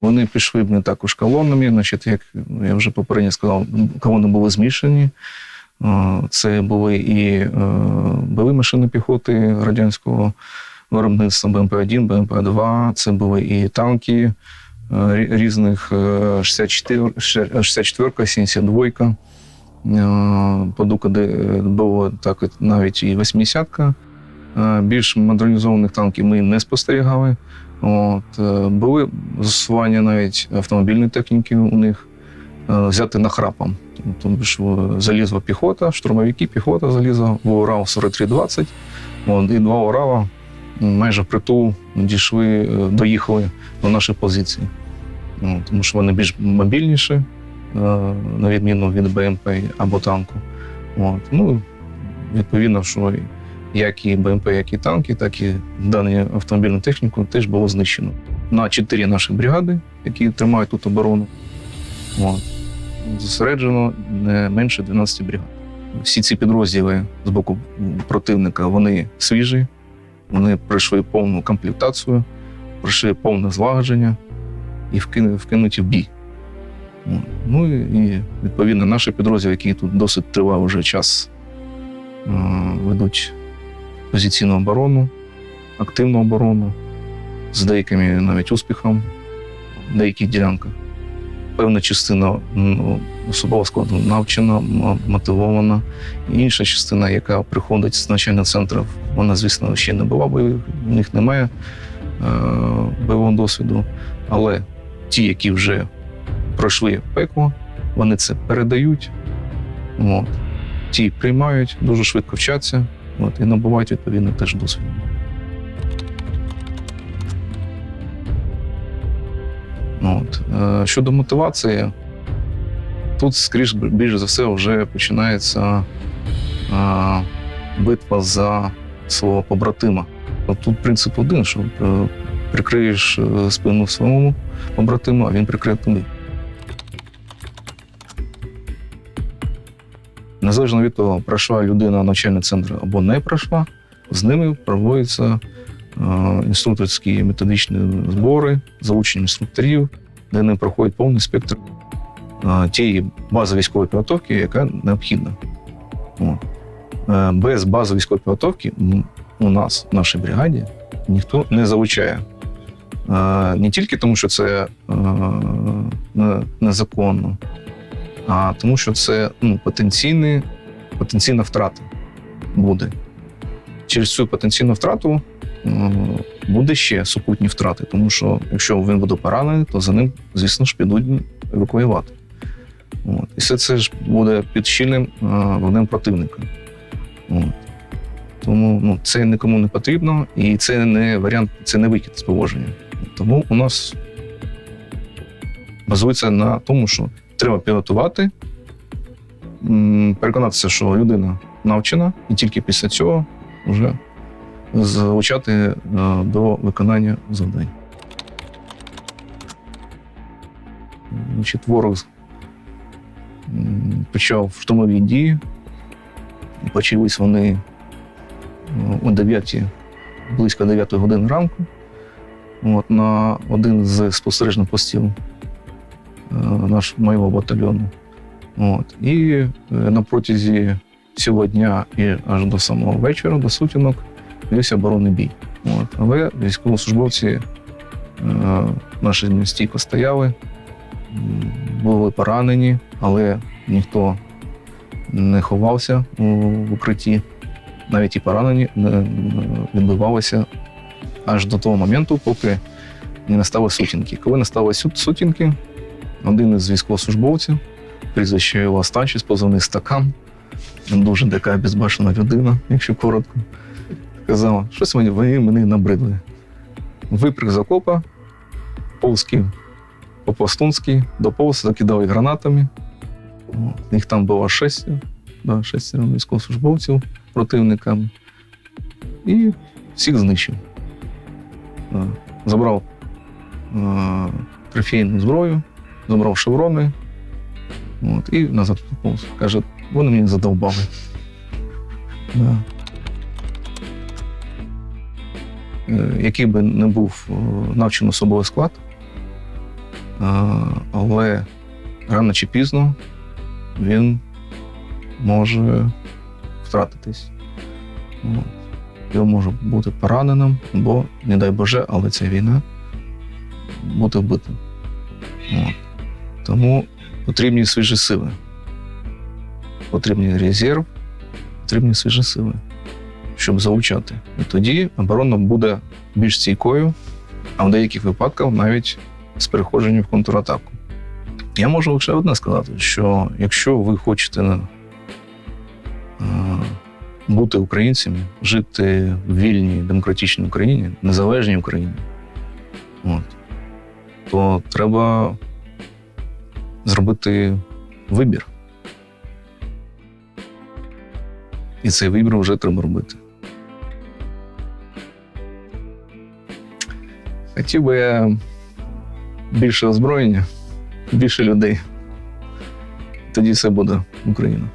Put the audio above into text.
Вони пішли б не також колонами, значить, як я вже попередньо сказав, колони були змішані. Це були і е, бойові машини піхоти радянського виробництва БМП-1, БМП-2, це були і танки е, різних е, 64, 64 72 е, Подукади було так навіть і 80-ка. Е, Більш модернізованих танків ми не спостерігали. От, е, були застосування навіть автомобільної техніки у них е, взяти нахрапом. Тому що е, залізла піхота, штурмовики, піхота залізла в Урал 4320. От, і два Урала майже впритул дійшли, доїхали до наших позицій. Ну, тому що вони більш мобільніші, на відміну від БМП або танку. От. Ну, відповідно, що як і БМП, як і танки, так і дану автомобільну техніку теж було знищено. На чотири наші бригади, які тримають тут оборону. От. Зосереджено не менше 12 бригад. Всі ці підрозділи з боку противника вони свіжі, вони пройшли повну комплектацію, пройшли повне злагодження і вкину- вкинуті в бій. Ну і відповідно наші підрозділи, які тут досить тривалий вже час е, ведуть позиційну оборону, активну оборону з деякими навіть успіхом в деяких ділянках. Певна частина ну, особового складу навчена, мотивована. Інша частина, яка приходить з навчальних центрів, вона, звісно, ще не була бойових, у них немає е, бойового досвіду. Але ті, які вже пройшли пекло, вони це передають. От. Ті приймають, дуже швидко вчаться от, і набувають відповідно теж досвід. От. Е, Щодо мотивації, тут, скоріш більш за все, вже починається е, битва за свого побратима. Тут принцип один, що е, прикриєш спину своєму побратиму, а він прикриє тобі. Незалежно від того, пройшла людина навчальний центр або не пройшла, з ними проводяться е, інструкторські методичні збори, залучення інструкторів, де вони проходять повний спектр е, тієї бази військової підготовки, яка необхідна. Е, Без бази військової підготовки у нас, в нашій бригаді, ніхто не залучає. Не тільки тому, що це незаконно, а тому, що це ну, потенційний, потенційна втрата буде. Через цю потенційну втрату е, буде ще супутні втрати, тому що якщо він буде поранений, то за ним, звісно ж, підуть евакуювати. От. І все це ж буде під щільним е, вогнем противника. От. Тому ну, це нікому не потрібно, і це не варіант, це не вихід з положення. Тому у нас базується на тому, що треба підготувати, м, переконатися, що людина навчена, і тільки після цього вже залучати е, до виконання завдань. Ворог почав штурмові дії. Почались вони е, о 9, близько 9 години ранку. От, на один з спостережних постів наш, моєго батальйону. От. І е, на протязі цього дня і аж до самого вечора, до сутінок, вівся оборонний бій. От. Але військовослужбовці е, наші стійко стояли, були поранені, але ніхто не ховався в укритті. Навіть і поранені не- не відбивалися аж до того моменту, поки не настали сутінки. Коли настали су- сутінки, один із військовослужбовців, прізвище його Станчіс, позивний стакан, дуже така безбашена людина, якщо коротко, сказав, щось мені вони мене набридли. Випрыг з окопа, повзки по-пластунськи, доповз, закидав їх гранатами. Їх там було шестеро, да, шестеро військовослужбовців противникам. І всіх знищив. Забрав е, трофейну зброю, забрав шеврони от, і назад поповз. Каже, вони мені задовбали. Да. Е, Який би не був е, навчений особовий склад, але рано чи пізно він може втратитись. Його може бути пораненим, бо, не дай Боже, але це війна, бути вбитим. От. Тому потрібні свіжі сили. Потрібний резерв, потрібні свіжі сили, щоб залучати. І тоді оборона буде більш стійкою, а в деяких випадках навіть з переходженням в контратаку. Я можу лише одне сказати, що якщо ви хочете е, бути українцями, жити в вільній демократичній Україні, незалежній Україні, от, то треба зробити вибір. І цей вибір вже треба робити. Хотів би я більше озброєння, більше людей. Тоді все буде Україна.